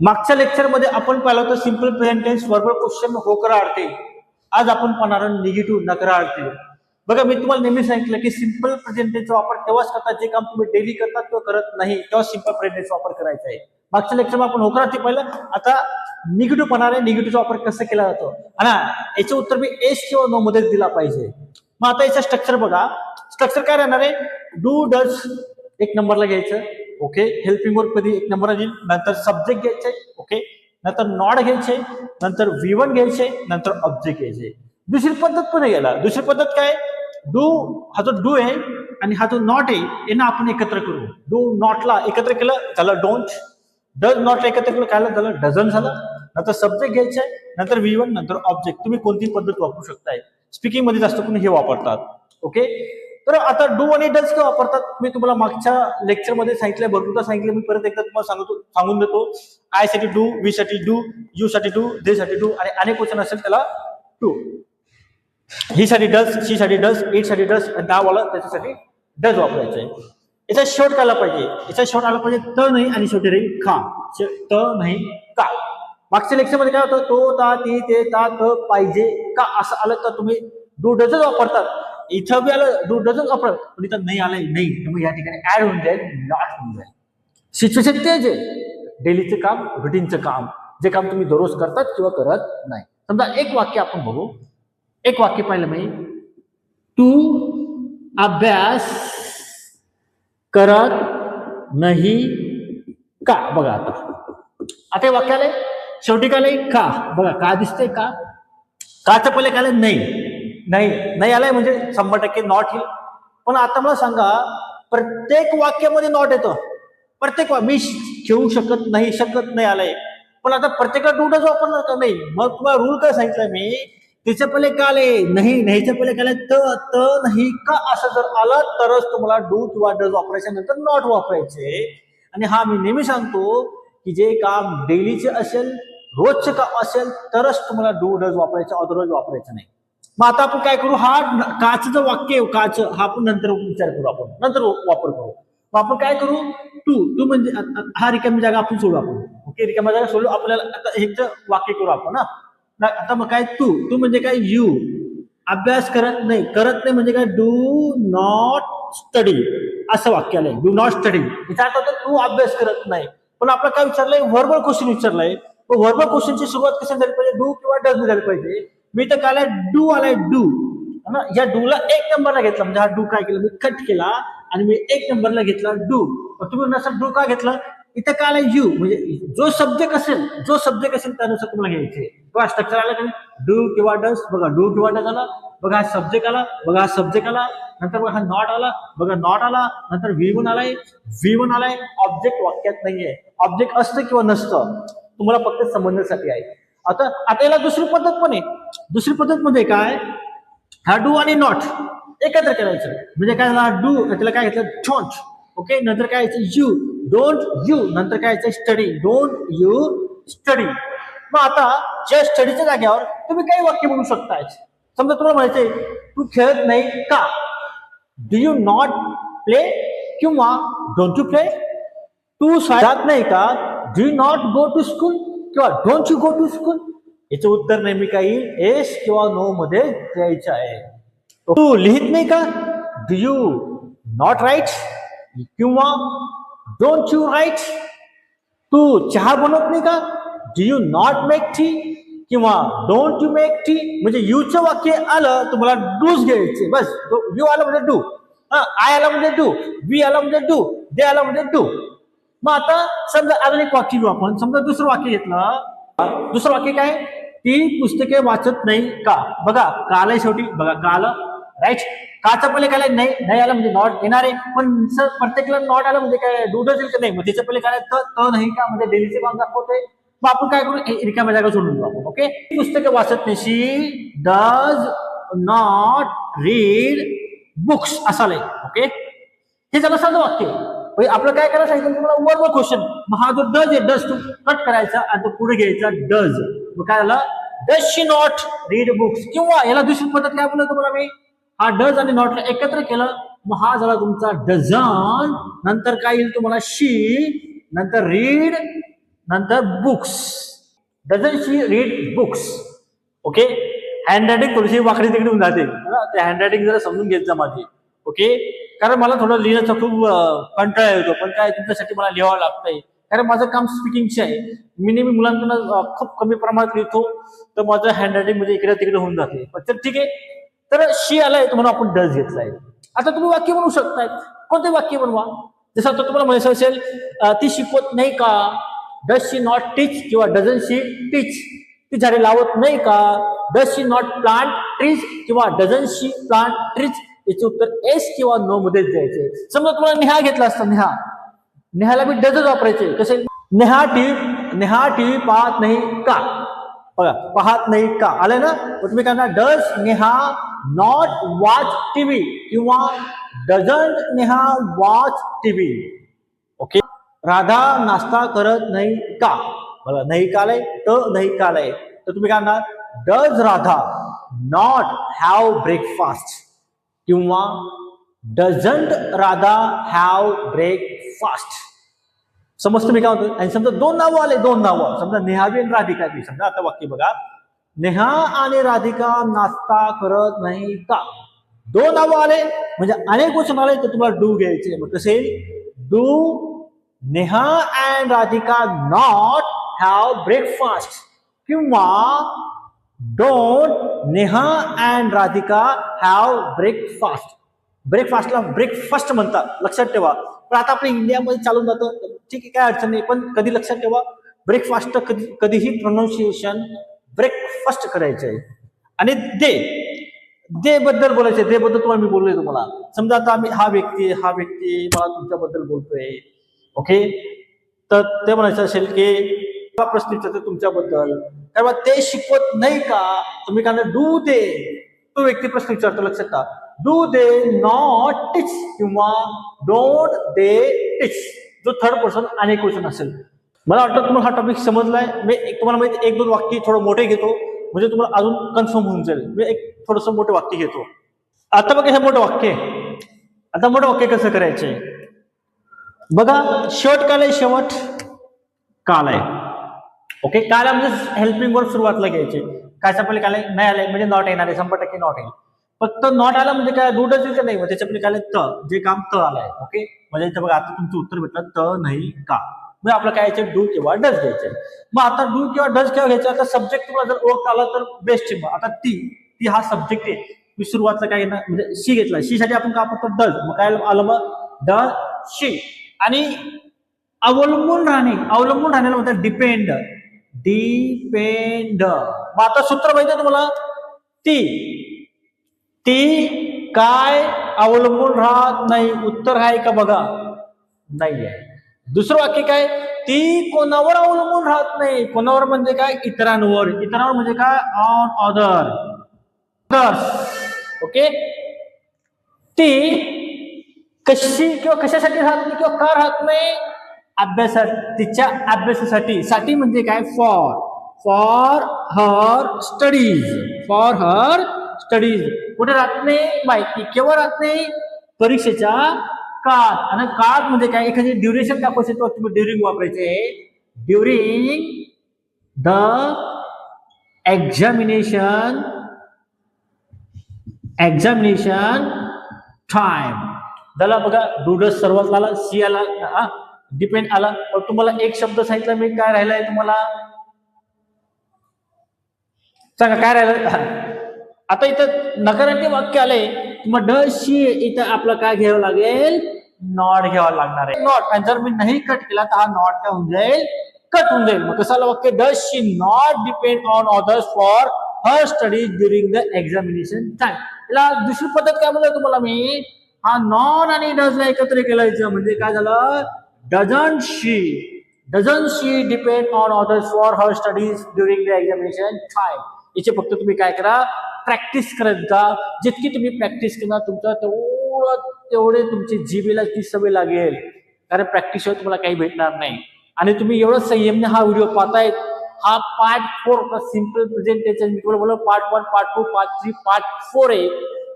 मागच्या लेक्चरमध्ये आपण पाहिलं होतं सिंपल प्रेझेंटेन्स वर्बल क्वेश्चन होकर आडते आज आपण पाहणार निगेटिव्ह नकरा आडते बघा मी तुम्हाला नेहमी सांगितलं की सिंपल प्रेझेंटेन्सचा वापर तेव्हाच करता जे काम तुम्ही डेली करता किंवा करत नाही. तेव्हा सिंपल प्रेझेंट वापर करायचा आहे. मागच्या लेक्चर आपण होकर आरती पाहिलं. आता निगेटिव्ह पाहणार आहे निगेटिव्हचा वापर कसा केला जातो? आणि याचं उत्तर मी एस किंवा नो मध्येच दिला पाहिजे. मग आता याचं स्ट्रक्चर बघा. स्ट्रक्चर काय राहणार आहे? डू डज एक नंबरला घ्यायचं. ओके? हेल्पिंग वर्क कधी एक नंबर येईल नंतर सब्जेक्ट घ्यायचे ओके? नंतर नॉट घ्यायचे नंतर व्ही वन घ्यायचे नंतर ऑब्जेक्ट घ्यायचे. दुसरी पद्धत पण गेला. दुसरी पद्धत काय? डू हा जो डू आहे आणि हा जो नॉट आहे यांना आपण एकत्र करू. डू नॉटला एकत्र केलं झालं डोंट डज नॉट एकत्र केलं काय झालं? डझन झालं. नंतर सब्जेक्ट घ्यायचे नंतर व्ही वन नंतर ऑब्जेक्ट तुम्ही कोणती पद्धत वापरू शकताय? स्पीकिंगमध्ये जास्त करून हे वापरतात. ओके? तर आता डू आणि डज का वापरतात? मी तुम्हाला मागच्या लेक्चरमध्ये सांगितलं भरपूरदा सांगितलं मी परत एकदा तुम्हाला सांगतो सांगून देतो. आयसाठी डू वी साठी डू यू साठी डू दे साठी डू आणि अनेक क्वेश्चन असेल त्याला टू ही साठी डज शी साठी डज इटसाठी डस आणि नावाला त्याच्यासाठी डज वापरायचं आहे याचा शेवट आला पाहिजे. याचा शेवट आला पाहिजे त नाही आणि शेवटी राहील खा. त नाही का? मागच्या लेक्चरमध्ये काय होतं? तो ता ती ते ता त पाहिजे का? असं आलं तर तुम्ही डू डजच वापरतात. इथं बी आलं डू डझन वापरत पण इथं नाही आलंय नाही. त्यामुळे या ठिकाणी ऍड होऊन जाईल? नॉट होऊन जाईल. सिच्युएशन तेच आहे. डेलीचं काम रुटीनचं काम. जे काम तुम्ही दररोज करतात किंवा करत नाही. समजा एक वाक्य आपण बघू. एक वाक्य पाहिलं मी. तू अभ्यास करत नाही का? बघा आता. आता हे वाक्य आलंय. शेवटी काय का. बघा का दिसतंय का? काचं पहिले काय नाही. नाही नाही आलाय म्हणजे शंभर टक्के नॉट येईल. पण आता मला सांगा प्रत्येक वाक्यामध्ये नॉट येतं. प्रत्येक वा- मी घेऊ शकत नाही शकत नाही आलंय. पण आता प्रत्येकाला डूडच वापरणार का? नाही. मग तुम्हाला रूल काय सांगितलं मी? त्याच्या पहिले का आले? नाही नाहीच्या पहिले काय त त नाही का? असं जर आलं तरच तुम्हाला डू किंवा डज वापरायच्या नंतर नॉट वापरायचे. आणि हा मी नेहमी सांगतो की जे काम डेलीचे असेल रोजचे काम असेल तरच तुम्हाला डू डज वापरायचं अदरवाईज वापरायचं नाही. मग आता आपण काय करू? हा काच जो वाक्य आहे काच. हा आपण नंतर विचार करू आपण. नंतर वापर करू. मग आपण काय करू? टू टू म्हणजे हा रिकामी जागा आपण सोडू आपण. ओके? रिकामी जागा सोडू. आपल्याला आता हेच वाक्य करू आपण ना आता मग काय? तू तू म्हणजे काय? यू अभ्यास करत नाही. करत नाही म्हणजे काय? डू नॉट स्टडी असं वाक्य आलंय. डू नॉट स्टडी याचा तर तू अभ्यास करत नाही. पण आपलं काय विचारलंय? व्हर्बल क्वेश्चन विचारलंय. व्हर्बल क्वेश्चनची सुरुवात कशी झाली पाहिजे? डू किंवा डज झाली पाहिजे? मी तर काय आलाय डू आलाय डू. ना? या डूला एक नंबरला घेतला. म्हणजे हा डू काय केला? मी कट केला आणि मी एक नंबरला घेतला डू. तुम्ही नसा डू का घेतला? इथं काय आलाय यू म्हणजे जो सब्जेक्ट असेल जो सब्जेक्ट असेल त्यानुसार तुम्हाला घ्यायचे. किंवा स्ट्रक्चर आला का डू किंवा डस बघा डू किंवा डस आला. बघा हा सब्जेक्ट आला. बघा हा सब्जेक्ट आला. नंतर बघा हा नॉट आला. बघा नॉट आला. नंतर व्ही वन आलाय. व्ही वन आलाय. ऑब्जेक्ट वाक्यात नाहीये. ऑब्जेक्ट असतं किंवा नसतं. तुम्हाला फक्त समजण्यासाठी आहे. आता आता याला दुसरी पद्धत पण आहे. दुसरी पद्धत मध्ये काय? हा डू आणि नॉट एकत्र करायचं. म्हणजे काय झाला? डू त्याला काय घेतलं? डोंट ओके नंतर काय यायचं? यू डोंट यू नंतर काय यायचं? स्टडी डोंट यू स्टडी मग आता ज्या स्टडीच्या जाग्यावर तुम्ही काही वाक्य म्हणू शकताय. समजा तुम्हाला म्हणायचंय तू खेळत नाही का? डू यू नॉट प्ले किंवा डोंट यू प्ले तू शाळेत नाही का? Do you not go to school किंवा don't you go to school याचं उत्तर नेहमी काही येस किंवा नो मध्ये द्यायचं आहे. तू लिहित नाही का? डू यू नॉट राईट किंवा डोंट यू राईट तू चहा बनवत नाही का? Do you not make tea किंवा डोंट यू मेक टी म्हणजे यूचं वाक्य आलं तुम्हाला डूज घ्यायचे. बस यू आलं म्हणजे डू आय आला म्हणजे डू वी आला म्हणजे डू दे आला म्हणजे डू मग आता समजा अजून एक वाक्य घेऊ आपण. समजा दुसरं वाक्य घेतलं. दुसरं वाक्य काय? ती पुस्तके वाचत नाही का? बघा काल आहे शेवटी बघा काल राईट काचा पहिले काय नाही नाही आलं म्हणजे नॉट येणार आहे. पण सर प्रत्येकाला नॉट आलं म्हणजे काय? डूडच असेल का नाही? मग त्याच्या पहिले काय त नाही का? म्हणजे डेलीचे काम दाखवतोय. मग आपण काय करू? रिकाम्या जागा सोडून जाऊ आपण ओके पुस्तके वाचत नाही. She does not read books असालय okay हे झालं साधं वाक्य. म्हणजे आपलं काय करायला सांगितलं? तुम्हाला वर्ब क्वेश्चन मग हा जो डज आहे डज तू कट करायचा आणि तो पुढे घ्यायचा डज मग काय झालं? Does she not read books किंवा याला दुसरी पद्धत काय बोलतो तुम्हाला मी? हा डज आणि नॉटला एकत्र केलं मग हा झाला तुमचा डझन नंतर काय येईल तुम्हाला? शी नंतर रीड नंतर books doesn't she read books okay handwriting थोडीशी वाकडी तिकडे होऊन जाते. हा, ते जरा समजून घेत जा माझी. ओके कारण मला थोडं लिहिण्याचा खूप कंटाळा येतो पण काय तुमच्यासाठी मला लिहावं लागतंय. कारण माझं काम स्पीकिंगचे आहे. मी नेहमी मुलांकडून खूप कमी प्रमाणात लिहितो तर माझं हँड रायटिंग म्हणजे इकडे तिकडे होऊन जाते. पण तर ठीक आहे. तर शी आलाय तर म्हणून आपण डस घेतलाय. आता तुम्ही वाक्य बनवू शकताय कोणते वाक्य बनवा? जसं आता तुम्हाला म्हणायचं असेल ती शिकवत नाही का? डस शी नॉट टीच किंवा डझन शी टीच ती झाडे लावत नाही का? Does she not plant trees किंवा डझन शी प्लांट ट्रीज याचे उत्तर एस किंवा नो मध्येच द्यायचे समजा तुम्हाला नेहा घेतला असता नेहा. नेहाला मी डझच वापरायचे. कसे? नेहा टीव्ही नेहा टीव्ही पाहत नाही का? बघा पाहत नाही का? आलं ना? तुम्ही काय does Neha not watch TV किंवा doesn't Neha watch TV. Okay? Radha नाश्ता करत नाही का? बघा नाही कालय त नाही कालय तर तुम्ही काय म्हणणार? Does Radha not have breakfast. किंवा डझंट राधा हॅव ब्रेकफास्ट. समजतं मी काय म्हणतो आणि समजा दोन नावं आले दोन नावं समजा नेहावी आणि राधिका ती समजा आता वाक्य बघा. नेहा आणि राधिका नाश्ता करत नाही का? दोन नावं आले म्हणजे अनेक क्वेश्चन आले तर तुम्हाला डू घ्यायचे. मग कसे? Do Neha and Radhika not have breakfast. किंवा don't Neha and Radhika have breakfast ब्रेकफास्टला breakfast म्हणतात. लक्षात ठेवा. पण आता आपल्या इंडियामध्ये चालून जातं. ठीक आहे काय अडचण नाही. पण कधी लक्षात ठेवा. ब्रेकफास्ट कधी कधीही प्रोनाऊन्सिएशन ब्रेकफास्ट करायचं आहे आणि दे. दे बद्दल बोलायचे दे बद्दल तुम्हाला मी बोललोय तुम्हाला. समजा आता आम्ही हा व्यक्ती हा व्यक्ती मला तुमच्याबद्दल बोलतोय. ओके तर ते म्हणायचं असेल की हा प्रश्न विचारतो तुमच्याबद्दल. तेव्हा ते शिकवत नाही का? तुम्ही काय डू दे तो व्यक्ती प्रश्न विचारतो लक्षात ठेवा. डू दे नॉट टीच किंवा डोंट दे टीच जो थर्ड पर्सन अनेक क्वेश्चन असेल. मला वाटतं तुम्हाला हा टॉपिक समजलाय. मी एक तुम्हाला माहिती एक दोन वाक्य थोडं मोठे घेतो. म्हणजे तुम्हाला अजून कन्फर्म होऊन जाईल. मी एक थोडंसं मोठं वाक्य घेतो. आता बघा हे मोठं वाक्य. आता मोठं वाक्य कसं करायचंय? बघा शेवट काल आहे शेवट काल आहे ओके काल म्हणजे हेल्पिंग वर्ड सुरुवातला घ्यायचे. काय पहिले काय नाही आलंय म्हणजे नॉट येणार आहे शंभर टक्के नॉट येईल. फक्त नॉट आला म्हणजे काय डूडच येतं नाही. मग त्याच्या पहिले काय त जे काम त आलंय ओके म्हणजे इथं बघा आता तुमचं उत्तर भेटलं त नाही का? मग आपलं काय यायचं? डू किंवा डज घ्यायचे. मग आता डू किंवा डज केव्हा घ्यायचं? आता सब्जेक्ट तुला जर ओळख आला तर बेस्ट आहे मग. आता ती ती हा सब्जेक्ट आहे. मी सुरुवातला काय ना म्हणजे शी घेतला. शी साठी आपण काय करतो डज मग काय आलं मग ड शी आणि अवलंबून राहणे अवलंबून राहण्याला म्हणतात डिपेंड डिपेंड मग आता सूत्र माहिती आहे तुम्हाला? ती ती काय अवलंबून राहत नाही? उत्तर आहे का बघा? नाही आहे दुसरं वाक्य काय? ती कोणावर अवलंबून राहत नाही? कोणावर म्हणजे काय? इतरांवर. इतरांवर म्हणजे काय? ऑन अदर अदर्स ओके ती कशी किंवा कशासाठी राहत नाही किंवा का राहत नाही? अभ्यासा तिच्या अभ्यासासाठी. साठी म्हणजे काय? For for her studies for her studies कुठे राहत नाही? माहिती. केव्हा राहत नाही? परीक्षेच्या काळ. आणि काळ म्हणजे काय? एखादी ड्युरेशन दाखवू शकतो तुम्ही ड्युरिंग वापरायचे. During the examination examination time त्याला बघा डुडस सर्वात आला सी आला डिपेंड आला. पण तुम्हाला एक शब्द सांगितला मी काय राहिलाय तुम्हाला? सांगा काय राहिलं आता इथं नकारात्मक वाक्य आलंय. मग ड शी इथं आपलं काय घ्यावं लागेल? नॉट घ्यावं लागणार आहे. नॉट. आणि जर मी नाही कट केला तर हा नॉट काय होऊन जाईल? कट होऊन जाईल. मग कसं वाक्य? Does she not depend on others for her studies during the examination time. याला दुसरी पद्धत काय म्हणलं तुम्हाला मी? हा नॉन आणि डजला एकत्र केलायचं म्हणजे काय झालं? Doesn't she doesn't she depend on others for her studies during the examination time याचे फक्त तुम्ही काय करा प्रॅक्टिस करत जा. जितकी तुम्ही प्रॅक्टिस करणार तुमचं तेवढं तेवढे तुमची जीबीला ती सवय लागेल. कारण प्रॅक्टिसशिवाय तुम्हाला काही भेटणार नाही. आणि तुम्ही एवढं संयमने हा व्हिडिओ पाहताय हा पार्ट फोर सिंपल प्रेझेंटेशन मी तुम्हाला बोललो part one part two part three part four आहे.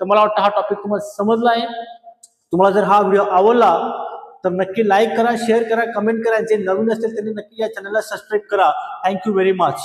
तर मला वाटतं हा टॉपिक तुम्हाला समजला आहे. तुम्हाला जर हा व्हिडिओ आवडला तर नक्की लाईक करा शेअर करा कमेंट करा. जे नवीन असतील त्यांनी नक्की या चॅनलला सबस्क्राईब करा. Thank you very much